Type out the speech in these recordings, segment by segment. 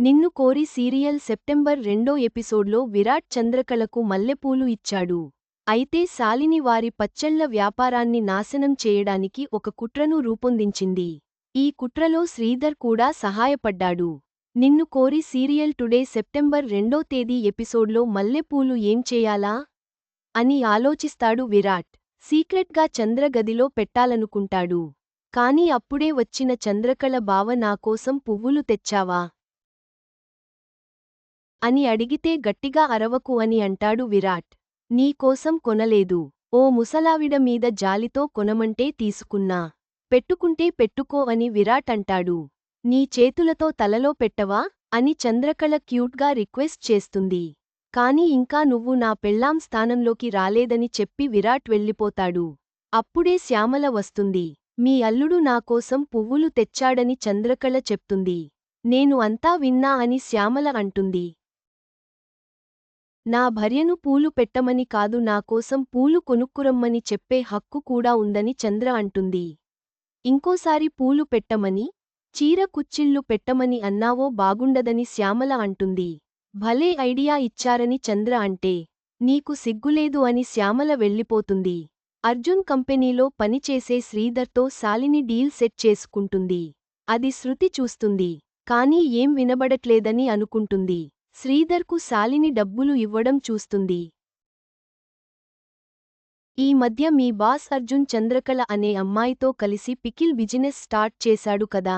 నిన్ను కోరి serial September రెండో ఎపిసోడ్లో విరాట్ చంద్రకళకు మల్లెపూలు ఇచ్చాడు. అయితే శాలిని వారి పచ్చళ్ళ వ్యాపారాన్ని నాశనం చేయడానికి ఒక కుట్రను రూపొందించింది. ఈ కుట్రలో శ్రీధర్ కూడా సహాయపడ్డాడు. నిన్ను కోరి సీరియల్ టుడే సెప్టెంబర్ రెండో తేదీ ఎపిసోడ్లో మల్లెపూలు ఏం చేయాలా? అని ఆలోచిస్తాడు విరాట్. సీక్రెట్గా చంద్ర గదిలో పెట్టాలనుకుంటాడు. కాని అప్పుడే వచ్చిన చంద్రకళ బావ నాకోసం పువ్వులు తెచ్చావా? అని అడిగితే గట్టిగా అరవకు అని అంటాడు విరాట్. నీకోసం కొనలేదు. ఓ ముసలావిడ మీద జాలితో కొనమంటే తీసుకున్నా. పెట్టుకుంటే పెట్టుకో అని విరాట్ అంటాడు. నీ చేతులతో తలలో పెట్టవా? అని చంద్రకళ క్యూట్గా రిక్వెస్ట్ చేస్తుంది. కాని ఇంకా నువ్వు నా పెళ్ళాం స్థానంలోకి రాలేదని చెప్పి విరాట్ వెళ్ళిపోతాడు. అప్పుడే శ్యామల వస్తుంది. మీ అల్లుడు నాకోసం పువ్వులు తెచ్చాడని చంద్రకళ చెప్తుంది. నేను అంతా విన్నా అని శ్యామల అంటుంది. నా భర్యను పూలు పెట్టమని కాదు నాకోసం పూలు కొనుక్కురమ్మని చెప్పే హక్కు కూడా ఉందని చంద్ర అంటుంది. ఇంకోసారి పూలు పెట్టమని చీర కుచ్చిళ్ళు పెట్టమని అన్నావో బాగుండదని శ్యామల అంటుంది. భలే ఐడియా ఇచ్చారని చంద్ర అంటే నీకు సిగ్గులేదు అని శ్యామల వెళ్ళిపోతుంది. అర్జున్ కంపెనీలో పనిచేసే శ్రీధర్తో శాలిని డీల్ సెట్ చేసుకుంటుంది. అది శృతి చూస్తుంది. కానీ ఏం వినబడట్లేదని అనుకుంటుంది. శ్రీధర్కు శాలిని డబ్బులు ఇవ్వడం చూస్తుంది. ఈ మధ్య మీ బాస్ అర్జున్ చంద్రకళ అనే అమ్మాయితో కలిసి పికిల్ బిజినెస్ స్టార్ట్ చేశాడు కదా.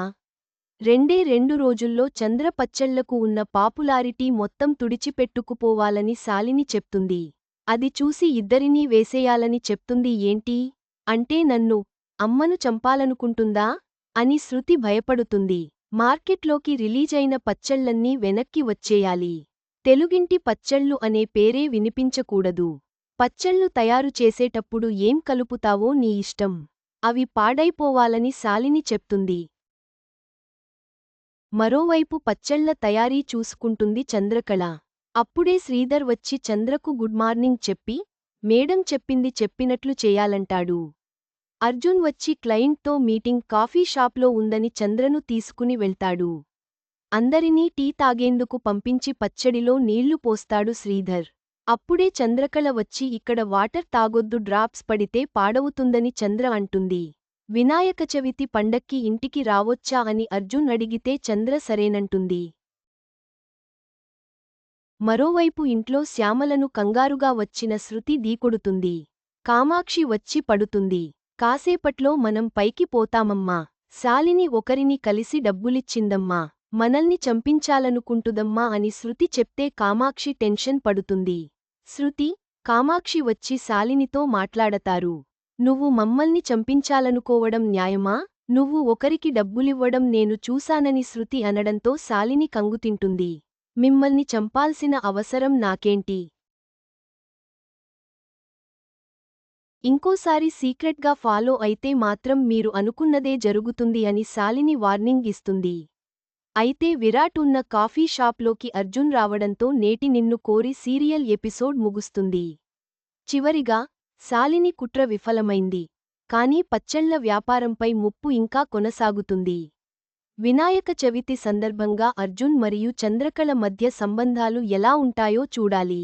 రెండే రెండు రోజుల్లో చంద్ర పచ్చళ్ళకు ఉన్న పాపులారిటీ మొత్తం తుడిచిపెట్టుకుపోవాలని శాలిని చెప్తుంది. అది చూసి ఇద్దరినీ వేసేయాలని చెప్తుంది ఏంటి? అంటే నన్ను అమ్మను చంపాలనుకుంటుందా? అని శృతి భయపడుతుంది. మార్కెట్లోకి రిలీజైన పచ్చళ్ళన్నీ వెనక్కి వచ్చేయాలి. తెలుగింటి పచ్చళ్ళు అనే పేరే వినిపించకూడదు. పచ్చళ్ళు తయారు చేసేటప్పుడు ఏం కలుపుతావో నీ ఇష్టం. అవి పాడైపోవాలని శాలిని చెప్తుంది. మరోవైపు పచ్చళ్ళ తయారీ చూసుకుంటుంది చంద్రకళ. అప్పుడే శ్రీధర్ వచ్చి చంద్రకు గుడ్ మార్నింగ్ చెప్పి మేడం చెప్పింది చెప్పినట్లు చేయాలంటాడు. అర్జున్ వచ్చి క్లయింట్తో మీటింగ్ కాఫీ షాప్లో ఉందని చంద్రను తీసుకుని వెళ్తాడు. అందరినీ టీ తాగేందుకు పంపించి పచ్చడిలో నీళ్ళు పోస్తాడు శ్రీధర్. అప్పుడే చంద్రకళ వచ్చి ఇక్కడ వాటర్ తాగొద్దు డ్రాప్స్ పడితే పాడవుతుందని చంద్ర అంటుంది. వినాయక చవితి పండక్కి ఇంటికి రావొచ్చా అని అర్జున్ అడిగితే చంద్ర సరేనంటుంది. మరోవైపు ఇంట్లో శ్యామలను కంగారుగా వచ్చిన శృతి దీకొడుతుంది కామాక్షి వచ్చి పడుతుంది. కాసేపట్లో మనం పైకి పోతామమ్మా. శాలిని ఒకరిని కలిసి డబ్బులిచ్చిందమ్మా. మనల్ని చంపించాలనుకుంటుదమ్మా అని శృతి చెప్తే కామాక్షి టెన్షన్ పడుతుంది. శృతి కామాక్షి వచ్చి శాలినితో మాట్లాడతారు. నువ్వు మమ్మల్ని చంపించాలనుకోవడం న్యాయమా? నువ్వు ఒకరికి డబ్బులివ్వడం నేను చూశానని శృతి అనడంతో శాలిని కంగుతింటుంది. మిమ్మల్ని చంపాల్సిన అవసరం నాకేంటి? ఇంకోసారి సీక్రెట్గా ఫాలో అయితే మాత్రం మీరు అనుకున్నదే జరుగుతుంది అని శాలిని వార్నింగ్ ఇస్తుంది. అయితే విరాట్ ఉన్న కాఫీ షాప్లోకి అర్జున్ రావడంతో నేటి నిన్ను కోరి సీరియల్ ఎపిసోడ్ ముగుస్తుంది. చివరిగా శాలిని కుట్ర విఫలమైంది. కానీ పచ్చళ్ళ వ్యాపారంపై ముప్పు ఇంకా కొనసాగుతుంది. వినాయక చవితి సందర్భంగా అర్జున్ మరియు చంద్రకళ మధ్య సంబంధాలు ఎలా ఉంటాయో చూడాలి.